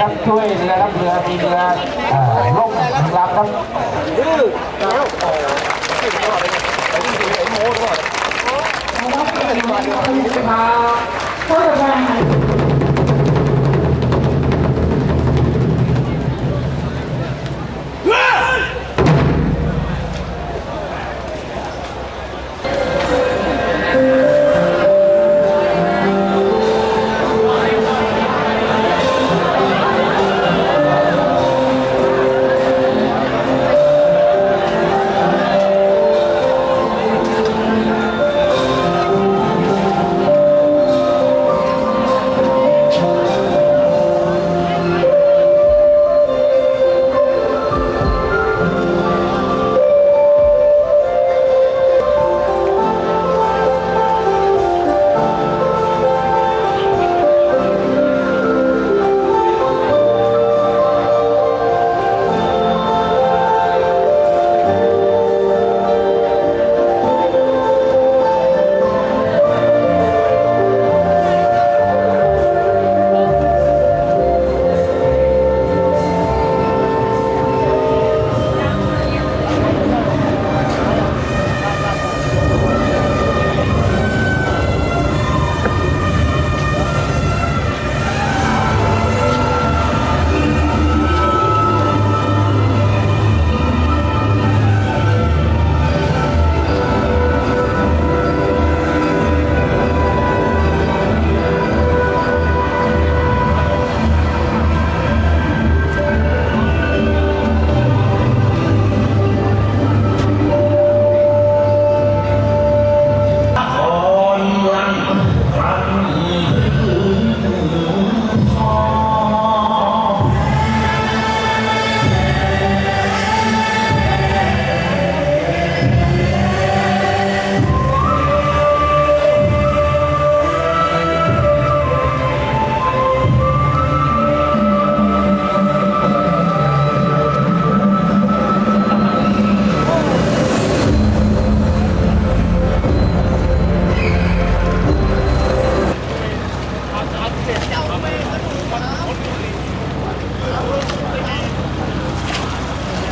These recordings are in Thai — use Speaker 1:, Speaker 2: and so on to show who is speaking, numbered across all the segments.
Speaker 1: ครับขออนุญาตนิดนึงครับช่วยเรือครับเรือมีเรือล่มลำครับ
Speaker 2: ดื้อแ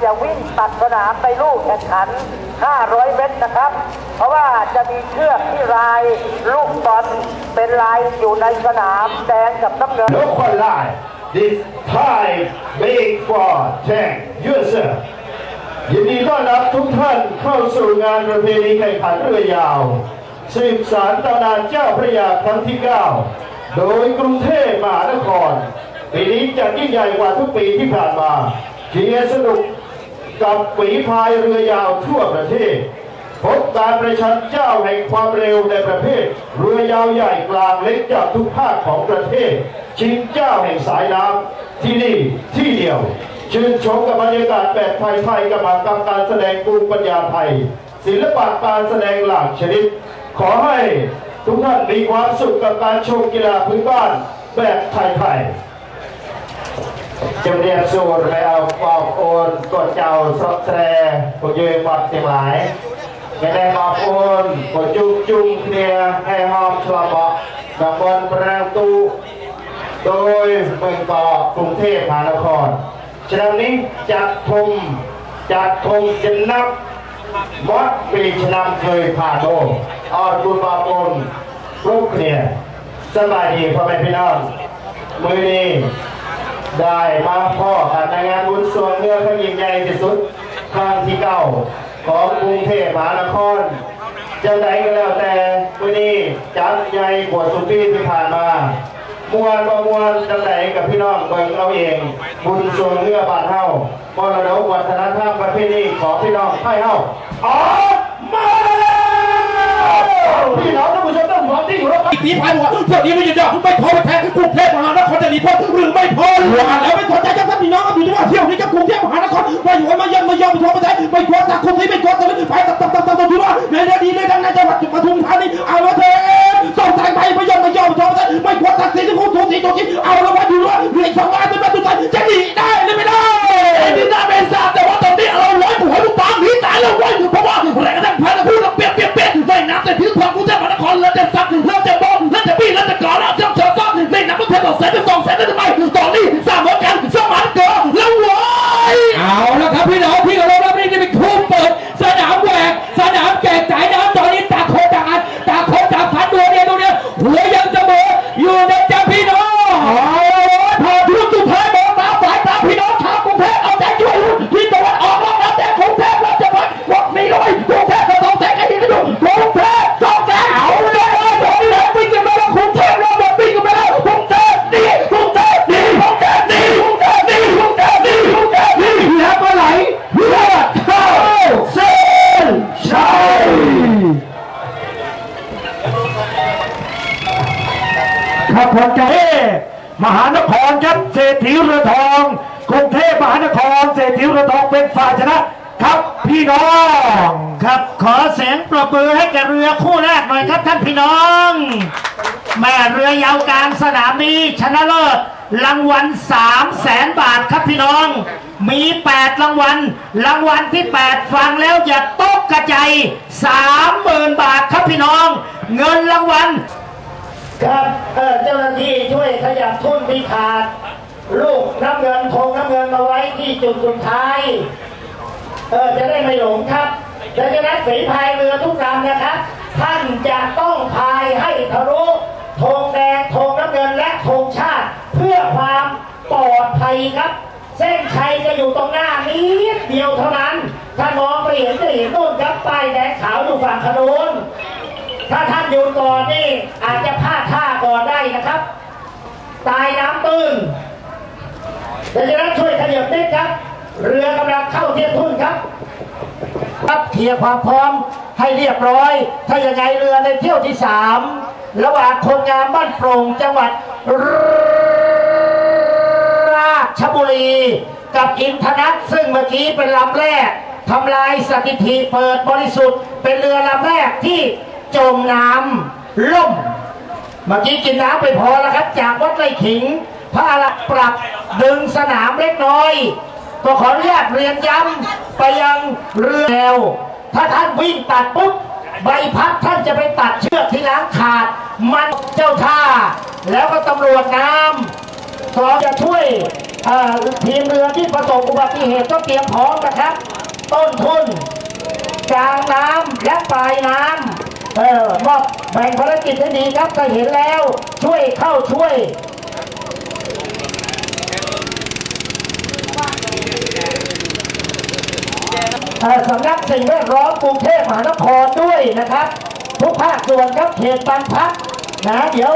Speaker 2: อ
Speaker 1: ย่าวิ่งตัดสนามไปลูกแข่งขัน 500 เมตรนะครับ เพราะว่าจะมีเชือกที่ลายลูกบอลเป็นลายอยู่ในสนามแดงกับน้ำเงิน
Speaker 3: No one lie. This Thai big for tank. Yes, sir. ยินดีต้อนรับทุกท่านเข้าสู่งานประเพณีแข่งขันเรือยาว สืบสารตำนานเจ้าพระยาครั้งที่ 9 โดยกรุงเทพมหานครปีนี้จะยิ่งใหญ่กว่าทุกปีที่ผ่านมาเชียร์สนุก กับฝีพายเรือยาวทั่วประเทศ พบการประชันเจ้าแห่งความเร็วในประเภท เรือยาวใหญ่กลางเล็กจากทุกภาคของประเทศ ชิงเจ้าแห่งสายน้ำที่นี่ที่เดียว ชื่นชมกับบรรยากาศแบบไทยๆกับมากรการแสดงกรุงปัญญาไทย ศิลปะการแสดงหลากชนิด ขอให้ทุกท่านมีความสุขกับการชมกีฬาพื้นบ้านแบบไทยๆ จำเรียนสูตรแล้วปอกโอนกดเจ้าสดแสรกดยืนบัดเสียงหลายไม่ได้ปอกโอนกดจุ้งจุ้งเคลียร์ให้หอมชลบะดังบนประตูโดยเมืองเกาะกรุงเทพมหานครฉะนั้นนี้จัดทมจัดทมจะนับมดปีชนำเคยผ่านโลกออดบุญบาปนรูปเนี่ยสบายดีพ่อแม่พี่น้องมือนี้ ได้มาพ่อกันในงานบุญส่วนเนื้อข้างยิ่งใหญ่ที่สุดครั้งที่เก้าของกรุงเทพมหานครจะไหนก็แล้วแต่วันนี้จัดใหญ่กว่าสุดปีที่ผ่านมามวนประมวลจังไหนกับพี่น้องเบิ่งเอาเอง บุญส่วนเนื้อบานเฮามรดกวัฒนธรรมประเพณีของพี่น้องไทยเฮาออกมา พี่น้องท่านผู้ชมท่านผู้ฟังที่อยู่รอบ
Speaker 4: สีพายหัวพวกนี้ไม่หยุดยั้งไม่พอไม่แพ้กรุงเทพมหานครจะหนีพ้นหรือไม่พ้นว่าแล้วไม่สนใจจะท่านพี่น้องอยู่ที่ว่าเที่ยวนี้กับกรุงเทพมหานครมาอยู่มาเยี่ยมมาเยี่ยมทั่วประเทศไม่กลัวจากคุกนี้ไม่กลัวแต่ไปตับตับตับตับที่ว่าในเรื่องดีในดังในจังหวัดปทุมธานีเอาละเถอะส่งสายไปมาเยี่ยมมาเยี่ยมทั่วประเทศไม่กลัวจากสิ่งที่คุณถูกสิ่งถูกคิดเอาละว่าอยู่ว่าเหลือสองล้านเป็นประตูใจจะหนีได้หรือไม่ได้นี่น่าเป็นทราบแต่ว่าตอนนี้เราร้อยหัวลูกปางหนีตายแล้วเว้ยเพราะว่าแรงกระทั่งพันพูดเปียกเปียกเปียกใน น้ำแต่ความกรุงเทพมหานครเราจะสักเราจะบอมเราจะบี้เราจะก่อเราจะเฉาะซ้อนในน้ำประเทศเราแสนจะสองแสนได้ทำไม ครับผมจะเทพมหานครครับเศรษฐีเรือทองกรุงเทพมหานครเศรษฐีเรือทองเป็นฝ่ายชนะครับพี่น้อง
Speaker 2: ครับขอเสียงปรบมือให้แกเรือคู่แรกหน่อยครับท่านพี่น้องแม่เรือยาวกลางสนามนี้ชนะเลิศรางวัล3 0 0แสนบาทครับพี่น้อง มี 8 รางวัล รางวัลที่ 8 ฟังแล้วอย่าตกกระใจาย30,000 บาทครับพี่น้อง เงินรางวัล ครับเจ้าหน้าที่ช่วยขยับทุ่นที่ขาด ลูกน้ำเงินธงน้ำเงินมาไว้ที่จุดสุดท้ายเออจะได้ไม่หลงครับดังนั้นฝีพายเรือทุกลำนะครับ ท่านจะต้องพายให้ทะลุธงแดงธงน้ำเงินและธงชาติ เพื่อความปลอดภัยครับ เส้นชัยจะอยู่ตรงหน้านิดเดียวเท่านั้น ถ้ามองไปเห็นจะเห็นนู่นครับป้ายแดงขาวอยู่ฝั่งขนุน ถ้าท่านอยู่ก่อนนี่อาจจะพลาดท่าก่อนได้นะครับ ตายน้ำตื้นดังนั้นช่วยขยับนิดครับ เรือกำลังเข้าเทียบทุ่นครับครับเคลียร์ความพร้อมให้เรียบร้อย ถ้าอย่างไงเรือในเที่ยวที่สามระหว่างคนงานบ้านโปร่งจังหวัดราชบุรี กับอินทนัทซึ่งเมื่อกี้เป็นลำแรกทำลายสถิติเปิดบริสุทธิ์ เป็นเรือลำแรกที่ จมน้ำล่ม เมื่อกี้กินน้ำไปพอแล้วครับ จากวัดไร่ขิง พระอรักษ์ปรับดึงสนามเล็กน้อย ก็ขออนุญาตเรียนย้ำไปยังเรือแนวถ้าท่านวิ่งตัดปุ๊บใบพัดท่านจะไปตัดเชือกที่ล้างขาด มันเจ้าท่า แล้วก็ตำรวจน้ำก็จะช่วยทีมเรือที่ประสบอุบัติเหตุก็เตรียมพร้อมนะครับ ต้นทุนกลางน้ำและปลายน้ำ เออมอบแบ่งภารกิจให้ดีครับถ้าเห็นแล้ว ช่วยเข้าช่วยสำนักสิ่งแวดล้อมกรุงเทพมหานครด้วยนะครับ ทุกภาคส่วนครับเขตบางพลัดนะเดี๋ยว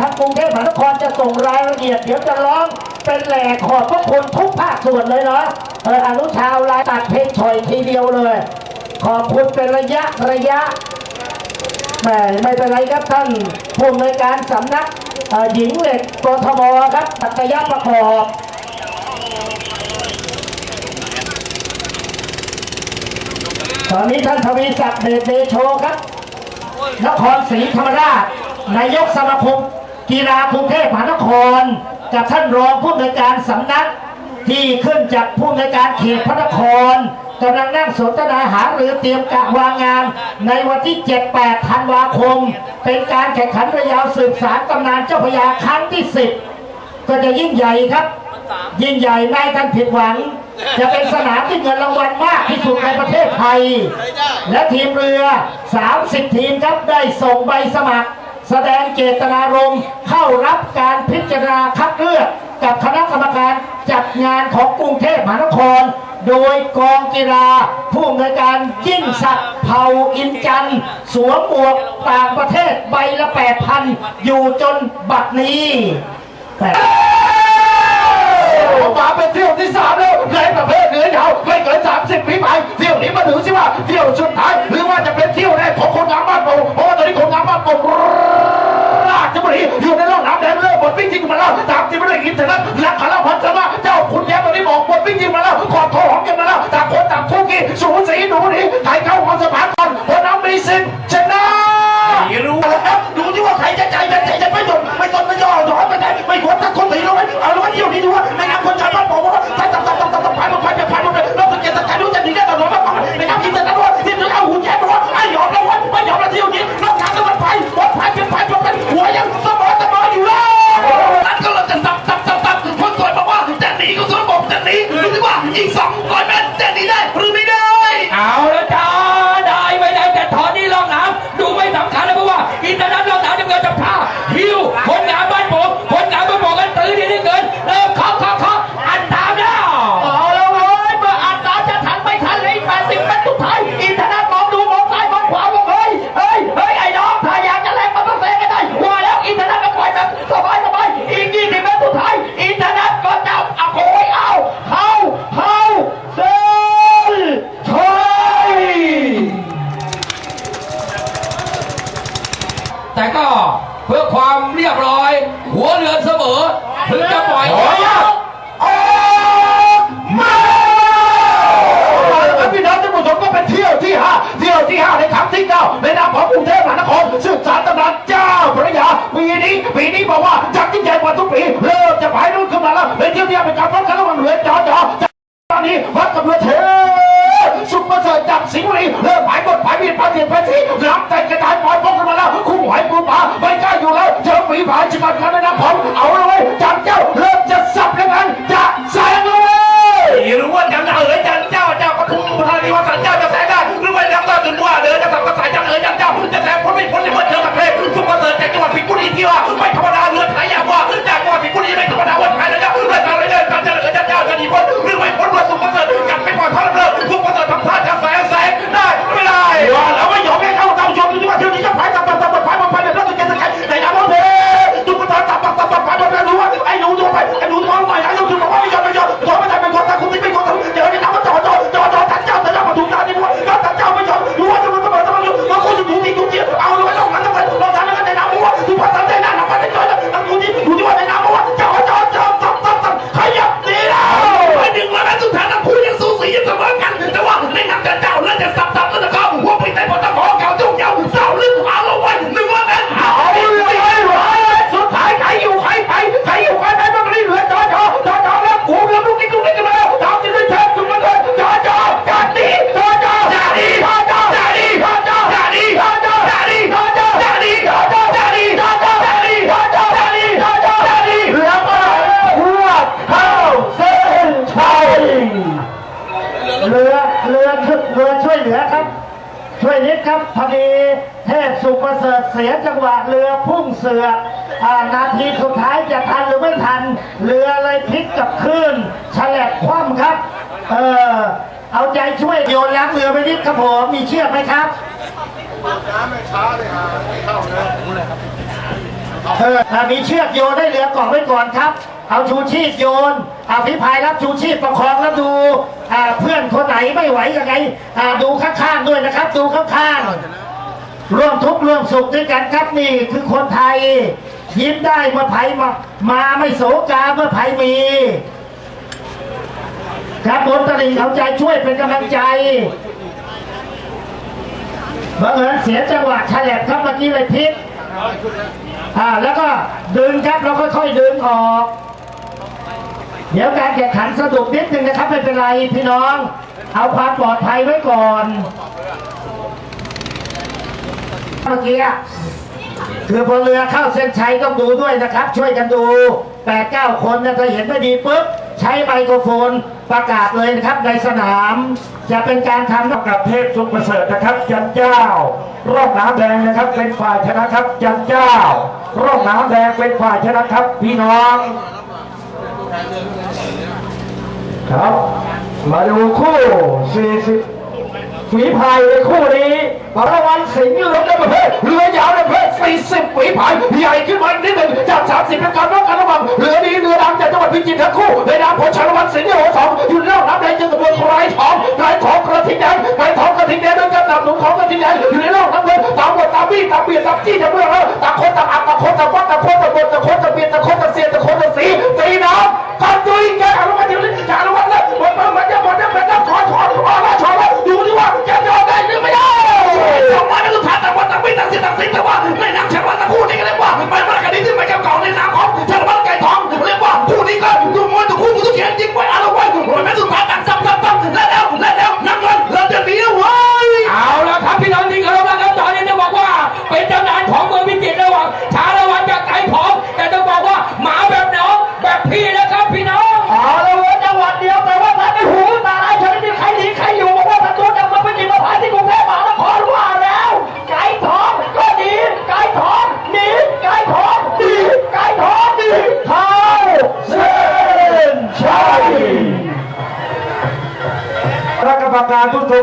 Speaker 2: ทางกรุงเทพมหานครจะส่งรายละเอียด เดี๋ยวจะร้องเป็นแหล่ขอบพระคุณทุกภาคส่วนเลยเนาะเอออนุชาวลายตัดเพลงฉ่อยทีเดียวเลย ขอบคุณเป็นระยะระยะ แหม่ไม่เป็นไรครับท่านผู้อำนวยการสำนักหญิงเหล็กกทมครับตักยะประกอบตอนนี้ท่านทวีศักดิ์เดชเดโชครับ นครศรีธรรมราช นายกสมาคม กีฬากรุงเทพมหานคร กับท่านรองผู้อำนวยการสำนักที่ขึ้นจากผู้อำนวยการเขตพระนคร กำลังนั่งสนทนาหาหรือเตรียมกะวางงาน ในวันที่ 7-8 ธันวาคม เป็นการแข่งขันเรือยาวสืบสารตำนานเจ้าพยาครั้งที่ 10 ก็จะยิ่งใหญ่ครับ ยิ่งใหญ่นายท่านผิดหวัง จะเป็นสนามที่เงินรางวัลมากที่สุดในประเทศไทย และทีมเรือ 30 ทีมครับได้ส่งใบสมัคร แสดงเจตนารมณ์เข้ารับการพิจารณาคัดเลือกกับคณะกรรมการจัดงานของกรุงเทพมหานคร โดยกองกีฬาผู้อำนวยการยิ่งศักดิ์เผ่าอินจันทร์สวมหมวกต่างประเทศใบละ8,000อยู่จนบัดนี้แต่
Speaker 4: มาเป็นเที่ยวที่สามแล้วในประเภทเรือยาวไม่เกิน30ปีไปเที่ยวนี้มาดูสิว่าเที่ยวสุดท้ายหรือว่าจะเป็นเที่ยวแรกของคนงามบ้านโป่งเพราะว่าตอนนี้คนงามบ้านโป่งราชบุรีอยู่ในร่องน้ำแดงเริ่มหมดวิ่งจริงมาแล้วตามที่ไม่ได้ยินแต่นั้นและคาราพันธ์ชนะเจ้าคุณแย้มตอนนี้บอกหมดวิ่งจริงมาแล้วขอดทอ กี้สูสีหนูนี่ใครเข้าความสมานก่อนคนน้ำมีสิทธิ์ชนะไม่รู้แล้วดูที่ว่าใครจะใจเป็นใจจะไม่ตนไม่ตนไม่ย่อถอนไม่ได้ไม่ควรตัดคนตีลงไปเอาละว่าเที่ยวนี้ดูว่าในน้ำคนชาวบ้าน ถึงจะปล่อยออกมา
Speaker 5: แล้วพี่น้อง
Speaker 2: ท่าน
Speaker 4: ผู้ชมก็เป็นเที่ยวที่ห้าเที่ยวที่ห้าในครั้งที่เก้าในนามของกรุงเทพมหานครสืบสานตำนานเจ้าพระยาปีนี้ปีนี้บอกว่าจัดยิ่งใหญ่กว่าทุกปีเริ่มจะพายรุ่นขึ้นมาแล้วเป็นเที่ยวที่ห้าเป็นการพบกันระหว่างเรือจอจอตอนนี้วัดกับเรือเทซุปเปอร์เซอร์จากสิงห์บุรีเริ่มหายบทหายมีดพาเสียดพาสีน้ำใจกระจายปอยพกขึ้นมาแล้วคู่หอยปูปลาไม่กล้าอยู่แล้วเจอฝีพายชิมันกันนน้ำผมเอาเลยจันเจ้าเริ่มจะสับแล้วกันจะแซงเลย
Speaker 5: รู้ว่าจะเอ๋ยจันเจ้าเจ้าปทุมธานีว่าสันเจ้าจะแสงได้หรือว่าจะต้องถึงว่าเดินจะทำกระสายจันเอ๋ยจันเจ้าจะแสงพ้นไม่พ้นในเมื่อเจอกับเพลงทุกคนเดินจากจังหวัดพิกุลีที่ว่าไม่ธ
Speaker 4: รรม เห
Speaker 2: ลือครับ ช่วยนิดครับพอดีเทพสุประเสริฐเสียจังหวะเรือพุ่งเสืออนาทีสุดท้ายจะทันหรือไม่ทัน เรือเลยพลิกกับคลื่นฉลับคว่ำครับ เออเอาใจช่วยโยนล้างเรือไปนิดครับผมมีเชือกไหมครับถ้าเลยฮะไม่เข้าเลย เอามีเชือกโยนให้เรือเกาะไว้ก่อนครับ เอาชูชีพโยนเอาพิพายรับชูชีพประคองแล้วดูอ่าเพื่อนคนไหนไม่ไหวยังไงอ่าดูข้างๆด้วยนะครับ ดูข้างๆร่วมทุกข์ร่วมสุขด้วยกันครับนี่คือคนไทย ยิ้มได้เมื่อภัยมามาไม่โศกาเมื่อภัยมี ครับบนตลิ่งเอาใจช่วยเป็นกำลังใจบังเอิญเสียจังหวะฉลบครับเมื่อกี้เลยพลิก อ่าแล้วก็ดึงครับเราค่อยๆดึงออก เดี๋ยวการแข่งขันสะดุดนิดนึงนะครับไม่เป็นไรพี่น้อง เอาความปลอดภัยไว้ก่อน เมื่อกี้คือพอเรือเข้าเส้นชัยต้องดูด้วยนะครับ ช่วยกันดูแปดเก้าคนนะถ้าเห็นไม่ดีปุ๊บใช้ไมโครโฟนประกาศเลยนะครับในสนาม จะเป็นการทำ
Speaker 4: กับเทพสุขประเสริฐนะครับ จันเจ้ารอบน้ำแดงนะครับเป็นฝ่ายชนะครับ จันเจ้า ร่องน้ำแดงเป็นฝ่ายชนะครับพี่น้อง ครับ มาดูคู่ 40ฝีพายในคู่นี้ รางวัลสิงห์รถในประเภทเรือยาวในประเภท40ฝีพายใหญ่ขึ้นมาอีกนิดหนึ่งจาก30เป็นการรบกันระหว่างเรือดีเรือดำจากจังหวัดพิจิตรทั้งคู่ในนามของชาละวันสิงห์โหสองอยู่ในรอบน้ำแดงจังหวัดไรทองไรทองกระทิงแดงไรทองกระทิงแดงด้วยกันดับหนุนของกระทิงแดงอยู่ในเรอบน้ำเงินตามบทตามบี้ตามเบียดตามจี้ตามเมื่อแล้วตามคนตามอักตามคนตามวัดตามคนตามบทตามคนตามเบียด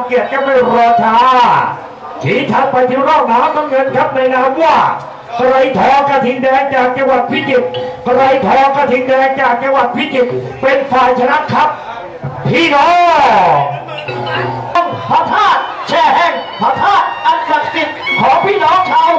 Speaker 4: เกียร
Speaker 5: ติก็ไม่รอ
Speaker 4: ช้าชี้ชัดไปที่รองน้ำน้ำเงินครับในนามว่าไกรทองกระทิงแดงจากจังหวัดพิจิตรไกรทองกระทิงแดงจากจังหวัดพิจิตรเป็นฝ่ายชนะครับ พี่น้องพระธาตุแช่แห้งพระธาตุอันศักดิ์สิทธิ์ของพี่น้องชาว